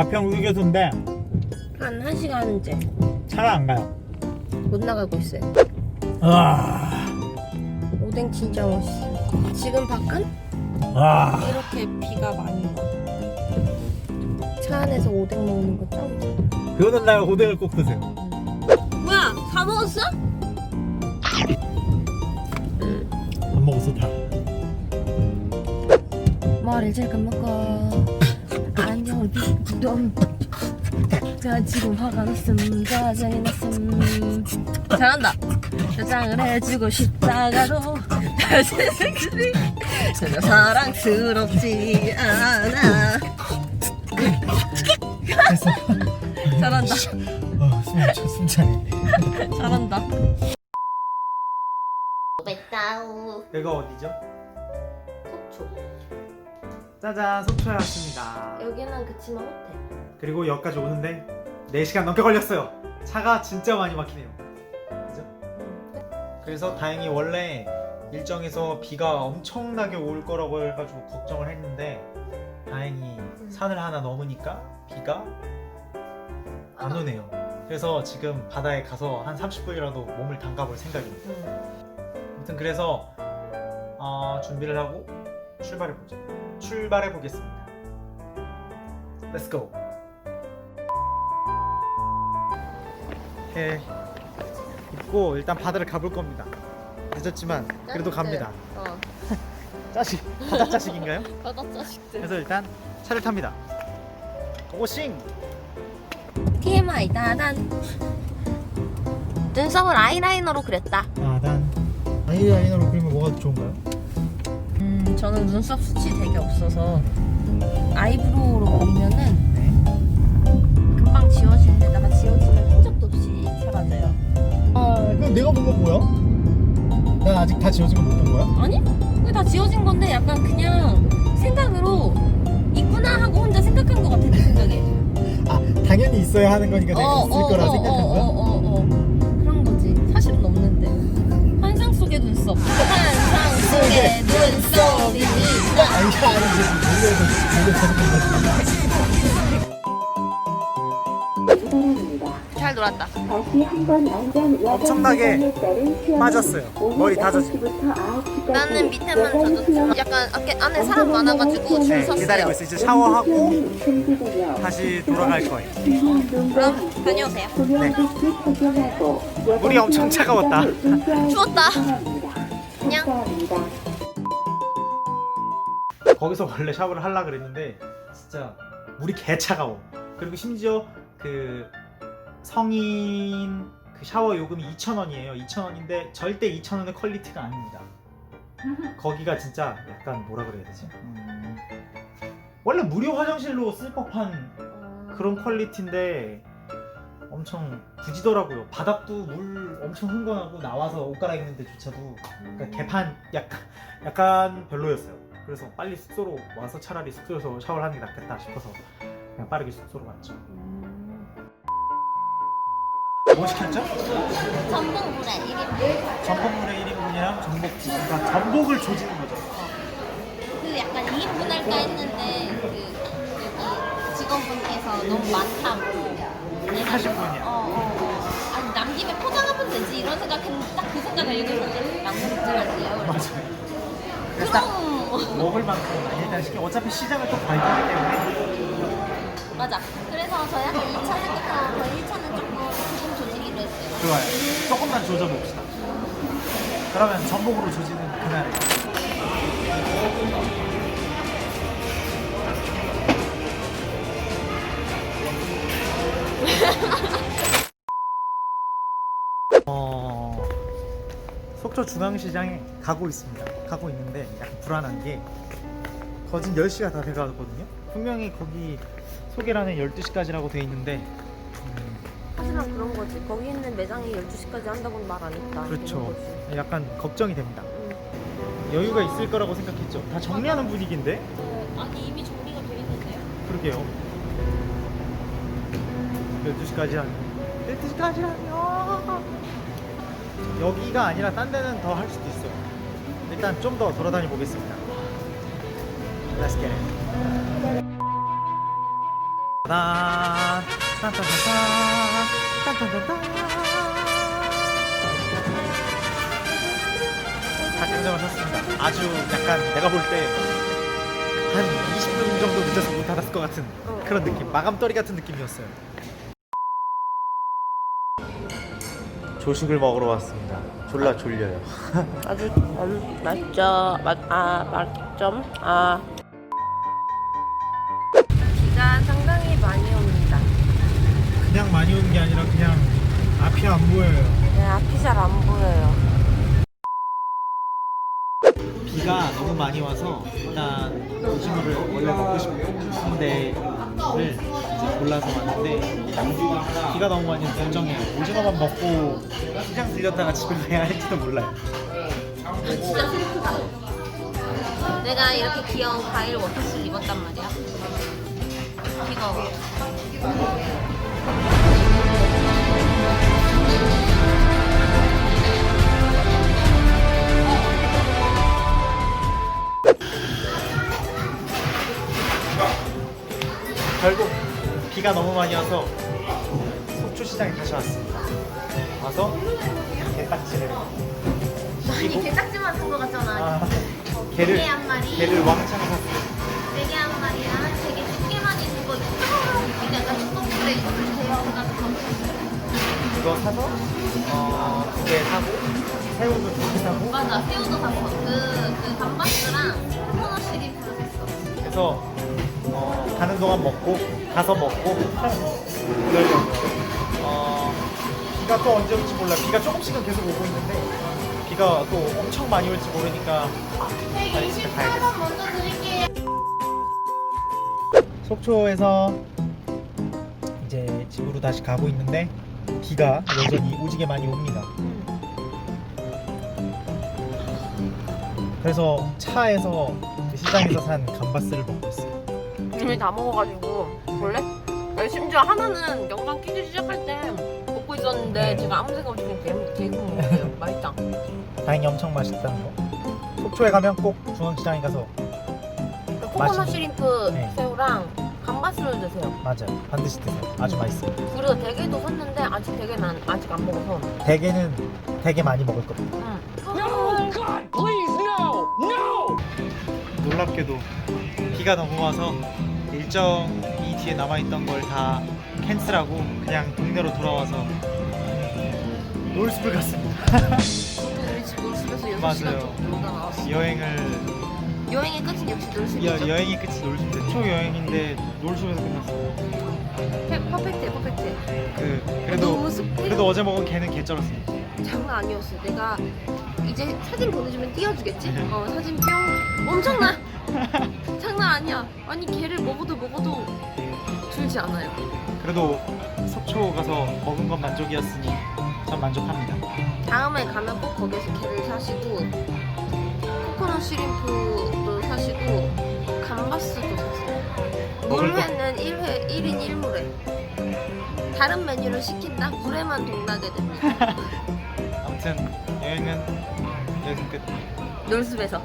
가평 휴게소인데 한 1시간째 차가 안 가요. 못 나가고 있어요. 와, 오뎅 진짜 맛있어. 지금 밖은 와, 이렇게 비가 많이 와. 차 안에서 오뎅 먹는 거 짱. 좋아. 비 오는 날 오뎅을 꼭 드세요. 뭐야? 다 먹었어? 안 먹었어 다. 머리를 지금 먹고 좀 지금 화가 났음 짜증이 났음. 잘한다. 짜장을 해주고 싶다가도 세상들이 전혀 사랑스럽지 않아. 됐어. 잘한다. 어, 숨, 숨 차네. 잘한다. 베타우 여기가 어디죠? 속초 짜잔, 속초에 왔습니다. 여기는 그치만 호텔 그리고 여기까지 오는데 4시간 넘게 걸렸어요. 차가 진짜 많이 막히네요. 그죠? 그래서 다행히 원래 일정에서 비가 엄청나게 올 거라고 해가지고 걱정을 했는데 다행히 산을 하나 넘으니까 비가 안 오네요. 그래서 지금 바다에 가서 한 30분이라도 몸을 담가볼 생각입니다. 아무튼 그래서 어, 준비를 하고 출발해 보죠. 출발해 보겠습니다. Let's go. 이렇게 입고 일단 바다를 가볼 겁니다. 늦었지만 그래도 갑니다. 어 짜식 바다 짜식인가요? 바다 자식들 그래서 일단 차를 탑니다. 고고싱. TMI 따단 눈썹을 아이라이너로 그렸다 아난 아이라이너로 그리면 뭐가 좋은가요? 음, 저는 눈썹 숱이 되게 없어서 아이브로우로 그리면은 네. 금방 지워질 때다가 지워지면 흔적도 없이 사라져요. 아 그럼 내가 본 건 뭐야? 난 아직 다 지워진 거 못 본 거야? 아니? 그게 다 지워진 건데 약간 그냥 생각으로 있구나 하고 혼자 생각한 것 같아 내 생각에. 아 당연히 있어야 하는 거니까 내가 있을 거라 어, 생각한 거야? 어, 어, 어. 그런 거지. 사실은 없는데. 환상 속의 눈썹. 속의 눈썹이. 아니 잘 놀았다. 다시 한번 안전 엄청나게 빠졌어요. 머리 다 젖은. 나는 밑에만 젖었지만 약간 아까 안에 사람 많아가지고 줄 네, 섰어요. 기다리고 있어. 이제 샤워하고 다시 돌아갈 거예요. 그럼 다녀오세요. 네. 물이 엄청 차가웠다. 추웠다. 안녕. 거기서 원래 샤워를 하려 그랬는데 진짜 물이 개 차가워. 그리고 심지어 그 성인 그 샤워 요금이 2,000원이에요. 2,000원인데 절대 2,000원의 퀄리티가 아닙니다. 거기가 진짜 약간 뭐라 그래야 되지? 음, 원래 무료 화장실로 쓸 법한 그런 퀄리티인데 엄청 부지더라고요. 바닥도 물 엄청 흥건하고 나와서 옷 갈아입는 데조차도 그러니까 개판 약간 약간 별로였어요. 그래서 빨리 숙소로 와서 차라리 숙소에서 샤워를 하는 게 낫겠다 싶어서 그냥 빠르게 숙소로 갔죠. 뭐 시켰죠? 전복 물에 1인분 전복물의 1인분이랑 전복지. 그러니까 전복을 조지는 거죠. 그 약간 2인분 할까 했는데 그 여기 직원분께서 너무 많다고 하신 분이야. 어, 어, 어. 아니 남김에 포장하면 되지 이런 생각했는데 딱 그 생각을 양념 들어갈게요 맞아요. 그래서 딱 그럼 먹을 만큼 일단 시켜. 어차피 시장을 또 되기 때문에 맞아 그래서 저희 아까 2차 생각하고 저희 1차는 조금 조금 조지기로 했어요 좋아요. 조금만 조져 봅시다. 그러면 전복으로 조지는 그날에. 어, 속초 중앙시장에 가고 있습니다. 가고 있는데 약간 불안한 게 거진 10시가 다 돼가거든요. 분명히 거기 소개란에 12시까지라고 돼 있는데 음, 사실은 그런 거지. 거기 있는 매장이 12시까지 한다고는 말 안 했다. 그렇죠. 거지. 약간 걱정이 됩니다. 음. 여유가 있을 거라고 생각했죠. 다 정리하는 분위기인데? 어, 아니 이미 정리가 돼 있는데요 그러게요. 12시까지라면. 12시까지라면. 여기가 아니라 딴 데는 더 할 수도 있어요. 일단 좀 더 돌아다니 보겠습니다. Let's get it. 딴딴딴 딴딴딴 딴 딴 딴 딴 딴 닭강정을 샀습니다. 아주 약간 내가 볼 때 한 20분 정도 늦어서 문 닫았을 것 같은 그런 느낌. 마감떨이 같은 느낌이었어요. 조식을 먹으러 왔습니다. 졸라 졸려요. 아주 음, 맛있죠. 맛, 아, 맛점. 아. 비가 상당히 많이 옵니다. 그냥 많이 오는 게 아니라 그냥 앞이 안 보여요. 네, 앞이 잘 안 보여요. 비가 너무 많이 와서 일단 오징어를 원래 먹고 싶은데 를 이제 골라서 왔는데 비가 너무 많이 와서 걱정해요. 오징어만 먹고 시장 들렸다가 집에 가야 할지도 몰라요. 진짜 슬프다. 내가 이렇게 귀여운 과일 워터스를 입었단 말이야. 와. 비가 너무 많이 와서 속초 시장에 다시 왔습니다. 와서 게딱지를 아니 시키고 게딱지만 산거 같잖아. 아, 게를 게한 마리. 게를 왕창 샀어요. 되게 한 마리랑 되게 두 개만 있는 거. 이게 약간 이거를 데워가지고 그거 사서 어, 두 개 사고 새우도 두 개 사고 맞아 새우도 샀어. 그, 그 감바스랑 코코넛 시리프를 샀어. 그래서 동안 먹고 가서 먹고 그러려고요. 어, 비가 또 언제 올지 몰라. 비가 조금씩은 계속 오고 있는데 비가 또 엄청 많이 올지 모르니까 빨리 집에 가야겠어. 먼저 드릴게요. 속초에서 이제 집으로 다시 가고 있는데 비가 여전히 오지게 많이 옵니다. 그래서 차에서 그 시장에서 산 감바스를 먹고 있어요. 이미 다 먹어가지고 볼래? 아니, 심지어 하나는 영상 끼기 시작할 때 먹고 있었는데 네. 제가 아무 생각 없이 그냥 먹어요. 맛있다. 다행히 엄청 맛있다는 거. 속초에 가면 꼭 중앙시장에 가서 그 코코넛 맛있는- 시림프 네. 새우랑 감바스를 드세요. 맞아 요. 반드시 드세요. 아주 맛있습니다. 그리고 대게도 샀는데 아직 대게는 안- 아직 안 먹어서. 대게는 되게 많이 먹을 겁니다. 응. 놀랍게도 비가 너무 와서 일정이 뒤에 남아있던 걸 다 캔슬하고 그냥 동네로 돌아와서 놀숲을 갔습니다. 우리 집 놀숲에서 6시간 맞아요. 정도 놀다 나왔어. 여행을 여행의 끝은 역시 놀숲이죠. 여, 여행이 끝이 놀숲인데 초 여행인데 놀숲에서 끝났어요. 페- 퍼펙트해 퍼펙트해. 그 그래도 너무 습해. 그래도 어제 먹은 게는 개쩔었습니다. 장난 아니었어. 내가 이제 사진 보내주면 띄워주겠지? 네. 어 사진 뿅. 엄청나. 장난 아니야. 아니 걔를 먹어도 먹어도 줄지 않아요. 그래도 속초 가서 먹은 건 만족이었으니 전 만족합니다. 다음에 가면 꼭 거기서 걔를 사시고 코코넛 시림프도 사시고 감바스도 사세요. 먹을 거- 물회는 1회 1인 1물회. 다른 메뉴를 시킨다? 물회만 동나게 됩니다. 아무튼 여행은 여기서 끝. 놀숲에서.